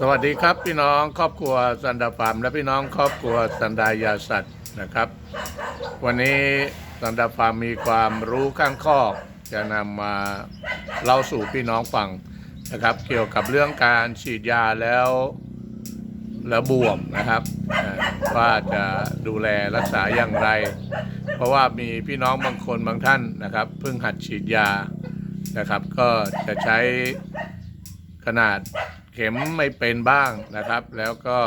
สวัสดีครับพี่น้องครอบครัวสันดาฟาร์มและพี่น้องครอบครัวสันดายาสัตว์นะครับ วันนี้สันดาฟาร์มมีความรู้ข้างคอจะนำมาเล่าสู่พี่น้องฟังนะครับ เกี่ยวกับเรื่องการฉีดยาแล้วแล้วบวมนะครับว่าจะดูแลรักษาอย่างไร เพราะว่ามีพี่น้องบางคนบางท่านนะครับ เพิ่งหัดฉีดยานะครับ ก็จะใช้ ขนาดเข็มไม่เป็นบ้างนะครับ แล้วก็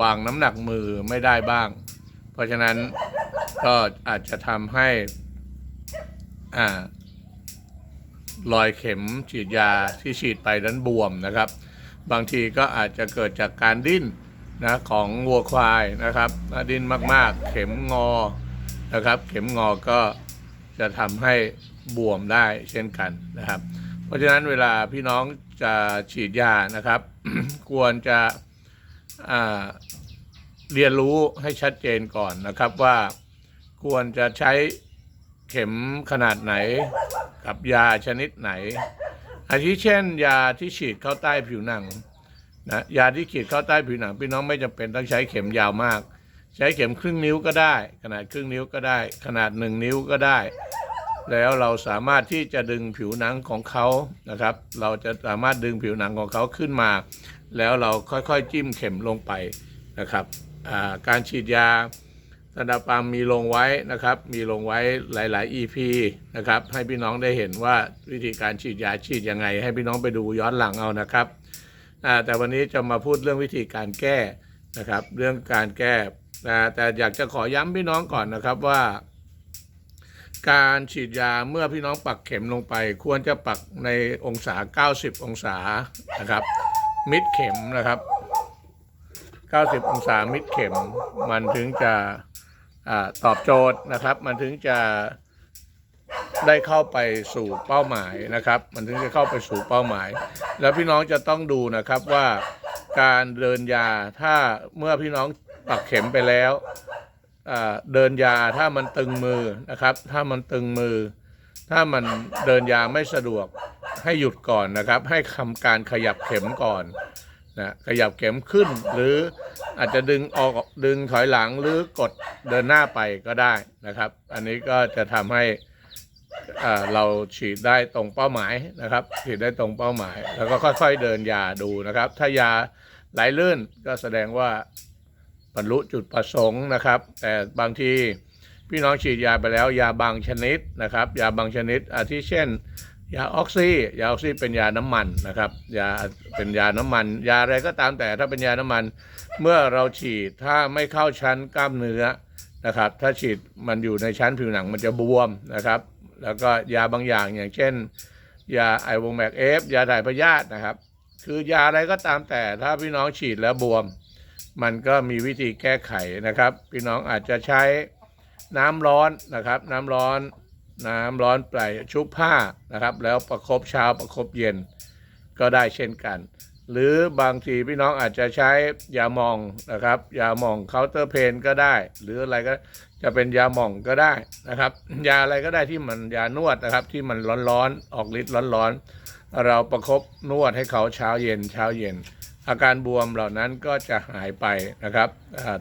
วางน้ำหนักมือไม่ได้บ้าง เพราะฉะนั้นก็อาจจะทำให้อ่ารอยเข็มฉีดยาที่ฉีดไปนั้นบวมนะครับ บางทีก็อาจจะเกิดจากการดิ้นนะของวัวควายนะครับดิ้นมากๆ เข็มงอนะครับ เข็มงอก็จะทำให้บวมได้เช่นกันนะครับ ราะฉะนั้นเวลาพี่น้องจะฉีดยานะครับ ควรจะเรียนรู้ให้ชัดเจนก่อนนะครับว่าควรจะใช้เข็มขนาดไหนกับยาชนิดไหน อาทิเช่น ยาที่ฉีดเข้าใต้ผิวหนังนะยาที่ฉีดเข้าใต้ผิวหนัง พี่น้องไม่จำเป็นต้องใช้เข็มยาวมาก ใช้เข็มครึ่งนิ้วก็ได้ ขนาดครึ่งนิ้วก็ได้ ขนาดหนึ่งนิ้วก็ได้ แล้วเราสามารถที่จะดึงผิวหนังของเขานะครับ เราจะสามารถดึงผิวหนังของเขาขึ้นมา แล้วเราค่อยๆจิ้มเข็มลงไปนะครับการฉีดยาสันดาปามมีลงไว้นะครับ มีลงไว้หลาย ๆ EP นะครับ ให้พี่น้องได้เห็นว่าวิธีการฉีดยาฉีดยังไง ให้พี่น้องไปดูย้อนหลังเอานะครับ แต่วันนี้จะมาพูดเรื่องวิธีการแก้นะครับ เรื่องการแก้แต่อยากจะขอย้ำพี่น้องก่อนนะครับว่า การฉีดยาเมื่อพี่น้องปักเข็มลงไป ควรจะปักในองศา 90 องศานะครับ มิดเข็มนะครับ 90 องศามิดเข็ม มันถึงจะอตอบโจทย์นะครับ มันถึงจะได้เข้าไปสู่เป้าหมายนะครับ มันถึงจะเข้าไปสู่เป้าหมาย แล้วพี่น้องจะต้องดูนะครับว่าการเดินยาถ้าเมื่อพี่น้องปักเข็มไปแล้ว เดินยาถ้ามันตึงมือนะครับ ถ้ามันตึงมือ ถ้ามันเดินยาไม่สะดวกให้หยุดก่อนนะครับ ให้ทำการขยับเข็มก่อนนะขยับเข็มขึ้นหรืออาจจะดึงออกดึงถอยหลังหรือกดเดินหน้าไปก็ได้นะครับ อันนี้ก็จะทำให้เราฉีดได้ตรงเป้าหมายนะครับ ฉีดได้ตรงเป้าหมาย แล้วก็ค่อยๆเดินยาดูนะครับ ถ้ายาไหลลื่นก็แสดงว่า บรรลุจุดประสงค์นะครับ แต่บางทีพี่น้องฉีดยาไปแล้ว ยาบางชนิดนะครับ ยาบางชนิด อาทิเช่น ยาออกซิยาออกซิเป็นยาน้ำมันนะครับ ยาเป็นยาน้ำมัน ยาอะไรก็ตามแต่ถ้าเป็นยาน้ำมัน เมื่อเราฉีดถ้าไม่เข้าชั้นกล้ามเนื้อนะครับ ถ้าฉีดมันอยู่ในชั้นผิวหนังมันจะบวมนะครับ แล้วก็ยาบางอย่างอย่างเช่น ยาไอวงแมกเอฟยาถ่ายพยาธินะครับ คือยาอะไรก็ตามแต่ถ้าพี่น้องฉีดแล้วบวม มันก็มีวิธีแก้ไขนะครับ พี่น้องอาจจะใช้น้ำร้อนนะครับ น้ำร้อน น้ำร้อนไปชุบผ้านะครับ แล้วประคบเช้าประคบเย็นก็ได้เช่นกัน หรือบางทีพี่น้องอาจจะใช้ยาหมองนะครับ ยาหมองเคาน์เตอร์เพนก็ได้ หรืออะไรก็จะเป็นยาหมองก็ได้นะครับ ยาอะไรก็ได้ที่มันยานวดนะครับ ที่มันร้อนๆออกฤทธิ์ร้อนๆเราประคบนวดให้เขาเช้าเย็นเช้าเย็น อาการบวมเหล่านั้นก็จะหายไปนะครับ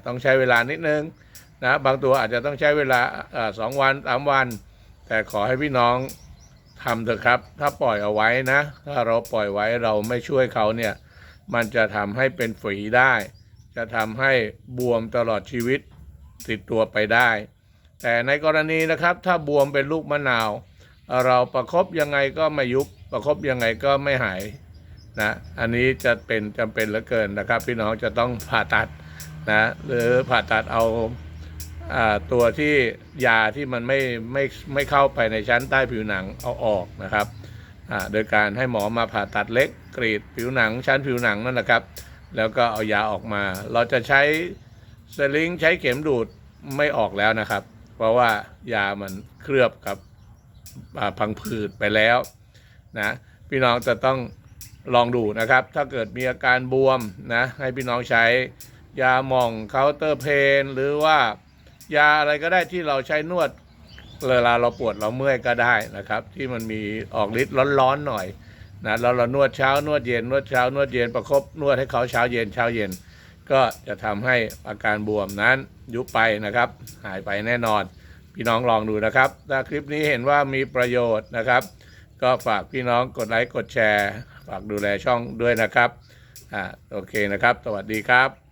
ต้องใช้เวลานิดนึงนะบางตัวอาจจะต้องใช้เวลาอ่าสองวันสามวัน แต่ขอให้พี่น้องทำเถอะครับ ถ้าปล่อยเอาไว้นะ ถ้าเราปล่อยไว้เราไม่ช่วยเขาเนี่ยมันจะทำให้เป็นฝีได้ จะทำให้บวมตลอดชีวิตติดตัวไปได้ แต่ในกรณีนะครับถ้าบวมเป็นลูกมะนาว เราประคบยังไงก็ไม่ยุบประคบยังไงก็ไม่หาย นะอันนี้จะเป็นจำเป็นเหลือเกินนะครับ พี่น้องจะต้องผ่าตัดนะหรือผ่าตัดเอาตัวที่ยาที่มันไม่ไม่ไม่เข้าไปในชั้นใต้ผิวหนังเอาออกนะครับโดยการให้หมอมาผ่าตัดเล็กกรีดผิวหนังชั้นผิวหนังนั่นนะครับ แล้วก็เอายาออกมา เราจะใช้สลิงใช้เข็มดูดไม่ออกแล้วนะครับ เพราะว่ายามันเคลือบกับพังผืดไปแล้วนะพี่น้องจะต้อง ลองดูนะครับ ถ้าเกิดมีอาการบวมนะให้พี่น้องใช้ยาหม่องเคาน์เตอร์เพนหรือว่ายาอะไรก็ได้ที่เราใช้นวดเวลาเราปวดเราเมื่อยก็ได้นะครับ ที่มันมีออกฤทธิ์ร้อนๆหน่อยนะแล้วเรานวดเช้านวดเย็นนวดเช้านวดเย็นประคบนวดให้เขาเช้าเย็นเช้าเย็น ก็จะทำให้อาการบวมนั้นยุบไปนะครับ หายไปแน่นอน พี่น้องลองดูนะครับ ถ้าคลิปนี้เห็นว่ามีประโยชน์นะครับ ก็ฝากพี่น้องกดไลค์กดแชร์ ฝากดูแลช่องด้วยนะครับอ่าโอเคนะครับ สวัสดีครับ